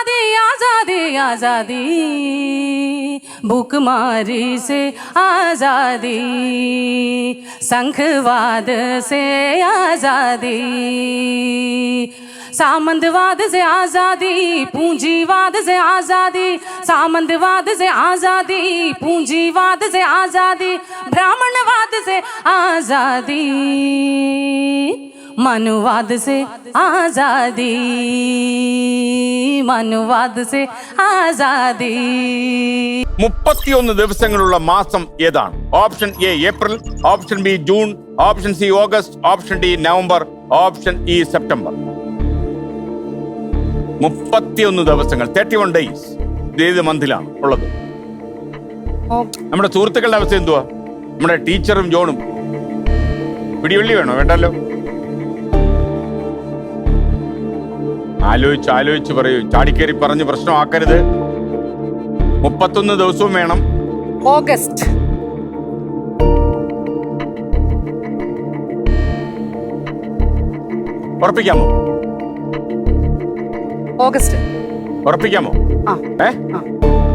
आज़ादी आज़ादी आज़ादी। भूखमारी से आज़ादी। संखवाद से आज़ादी। सामंतवाद से आज़ादी, पूंजीवाद से आज़ादी। सामंतवाद से आज़ादी, पूंजीवाद से आज़ादी। ब्राह्मणवाद से आज़ादी। मनुवाद से आज़ादी। മനുവാദ് സേ ആസാദി. മുപ്പത്തിയൊന്ന് ദിവസങ്ങളുള്ള മാസം ഏതാണ്? Option A April option B June option C August option D November option E September. മുപ്പത്തിയൊന്ന് ദിവസങ്ങൾ തേർട്ടി വൺ ഡേയ്സ് ഏത് മന്തിലാണ് ഉള്ളത്? നമ്മുടെ സുഹൃത്തുക്കളുടെ അവസ്ഥ എന്തുവാ? നമ്മുടെ ടീച്ചറും ജോണും. പിടിവള്ളി വേണോ? വേണ്ടല്ലോ. ആലോചിച്ച് ആലോചിച്ച് പറയൂ. ചാടിക്കേറി പറഞ്ഞ് പ്രശ്നമാക്കരുത്. മുപ്പത്തൊന്ന് ദിവസവും വേണം. ഓഗസ്റ്റ്. ഉറപ്പിക്കാമോ? ഓഗസ്റ്റ്. ഉറപ്പിക്കാമോ? ഏ?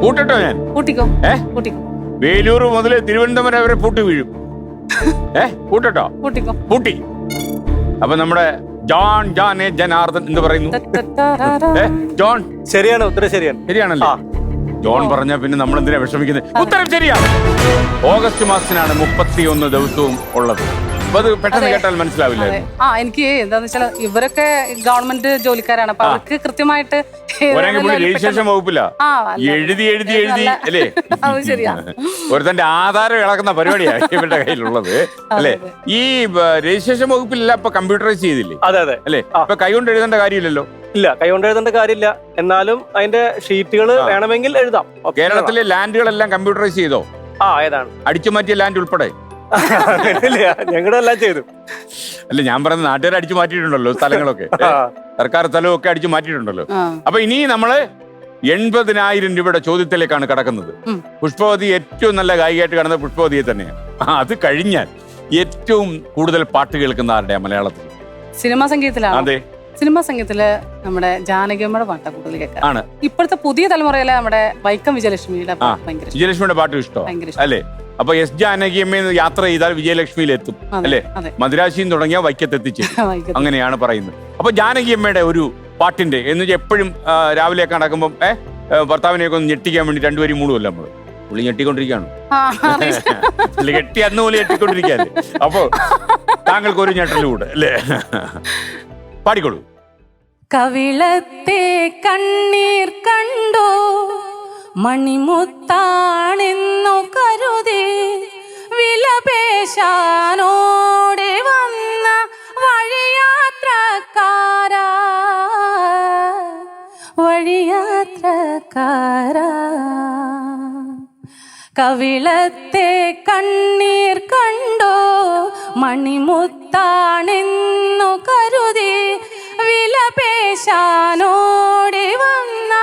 കൂട്ടട്ടോ ഞാൻ? കൂട്ടിക്കോ ഏ? കൂട്ടിക്കോ വേലൂർ മുതൽ തിരുവനന്തപുരം വരെ പൂട്ടി വീഴും. ഏ? കൂട്ടട്ടോ കൂട്ടിക്കോ പൂട്ടി. അപ്പൊ നമ്മുടെ ജോൺ ജോൺ എ ജനാർദ്ദൻ എന്ന് പറയുന്നു. ഏ ജോൺ. ശരിയാണ് ഉത്തരം ശരിയാണ്. ശരിയാണല്ലോ? ജോൺ പറഞ്ഞ പിന്നെ നമ്മൾ എന്തിനാ വിഷമിക്കുന്നത് ഉത്തരം ശരിയാണ്. ഓഗസ്റ്റ് മാസത്തിനാണ് മുപ്പത്തിയൊന്ന് ദിവസവും ഉള്ളത്. അത് പെട്ടെന്ന് കേട്ടാൽ മനസ്സിലാവില്ല ആ എനിക്ക് എന്താന്ന് വെച്ചാൽ ഇവരൊക്കെ ഗവൺമെന്റ് ജോലിക്കാരാണ്. അപ്പൊ അവർക്ക് കൃത്യമായിട്ട് രജിസ്ട്രേഷൻ വകുപ്പില്ല ആ, എഴുതി എഴുതി എഴുതി അല്ലേ. ഒരുത്തന്റെ ആധാരം ഇളക്കുന്ന പരിപാടിയാണ് ഇവരുടെ കയ്യിലുള്ളത് അല്ലെ? ഈ രജിസ്ട്രേഷൻ വകുപ്പിലല്ല ഇപ്പൊ കമ്പ്യൂട്ടറൈസ് ചെയ്തില്ലേ? അതെ അതെ. അല്ലെ? അപ്പൊ ഇപ്പൊ കൈകൊണ്ട് എഴുതേണ്ട കാര്യമില്ലല്ലോ? ഇല്ല കൈകൊണ്ട് എഴുതേണ്ട കാര്യമില്ല. എന്നാലും അതിന്റെ ഷീറ്റുകൾ വേണമെങ്കിൽ എഴുതാം. കേരളത്തിലെ ലാൻഡുകളെല്ലാം കമ്പ്യൂട്ടറൈസ് ചെയ്തോ? ആ ഏതാണ്? അടിച്ചു മാറ്റിയ ലാൻഡ് ഉൾപ്പെടെ? എല്ലാം ചെയ്തു. അല്ല ഞാൻ പറഞ്ഞ നാട്ടുകാർ അടിച്ചു മാറ്റിയിട്ടുണ്ടല്ലോ സ്ഥലങ്ങളൊക്കെ. സർക്കാർ ആ. സർക്കാർ സ്ഥലമൊക്കെ അടിച്ചു മാറ്റിയിട്ടുണ്ടല്ലോ. അപ്പൊ ഇനി നമ്മൾ എൺപതിനായിരം രൂപയുടെ ചോദ്യത്തിലേക്കാണ് കടക്കുന്നത്. പുഷ്പവതി ഏറ്റവും നല്ല ഗായികയായിട്ട് കാണുന്നത് പുഷ്പവതിയെ തന്നെയാണ്. ആ, അത് കഴിഞ്ഞാൽ ഏറ്റവും കൂടുതൽ പാട്ട് കേൾക്കുന്ന ആരുടെയാ മലയാളത്തിൽ? സിനിമാ സംഗീതത്തിലാണ്? അതെ. സിനിമാ സംഗീതത്തിൽ നമ്മുടെ ജാനകിയമ്മയുടെ പാട്ടാ കൂടുതൽ കേൾക്കാം ആണ് ഇപ്പോഴത്തെ പുതിയ തലമുറയിലെ നമ്മുടെ വൈക്കം വിജയലക്ഷ്മിയുടെ ആ പാട്ട് ഭയങ്കര ഇഷ്ടം. വിജയലക്ഷ്മിയുടെ പാട്ട് ഇഷ്ടം. അല്ലേ അപ്പൊ എസ് ജാനകിയമ്മ യാത്ര ചെയ്താൽ വിജയലക്ഷ്മിയിൽ എത്തും അതെ, അല്ലേ അതെ. തുടങ്ങിയ വൈക്കത്തെത്തിച്ച് വൈക്കത്ത്. അങ്ങനെയാണ് പറയുന്നത് അപ്പൊ ജാനകിയമ്മയുടെ ഒരു പാട്ടിന്റെ എന്ന് വെച്ചാൽ എപ്പോഴും രാവിലെ രാവിലെയൊക്കെ നടക്കുമ്പോൾ ഏ ഏ, ഭർത്താവിനെയൊക്കെ ഒന്ന് ഞെട്ടിക്കാൻ വേണ്ടി രണ്ടുപേരും മൂടുമല്ലോ നമ്മൾ പുള്ളി ഞെട്ടിക്കൊണ്ടിരിക്കുകയാണ് ആ, അറിയില്ല. പുള്ളി കെട്ടി അന്ന് പോലെ ഞെട്ടിക്കൊണ്ടിരിക്കുകയല്ലേ അപ്പൊ താങ്കൾക്ക് ഒരു ഞെട്ടലൂടെ അല്ലേ പാടിക്കോളൂ. കവിളത്തെ കണ്ണീർ കണ്ടോ? മണിമുത്താണെന്നു കരുതി. വിലപേശാനോടെ വന്ന വഴിയാത്രക്കാര. വഴിയാത്രക്കാര. കവിളത്തെ കണ്ണീർ കണ്ടോ? മണിമുത്താണെന്നു കരുതി വിലപേശാനോടി വന്ന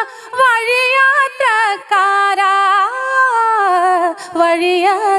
വഴിയാത്രക്കാരാ. വഴിയാത്രക്കാരാ.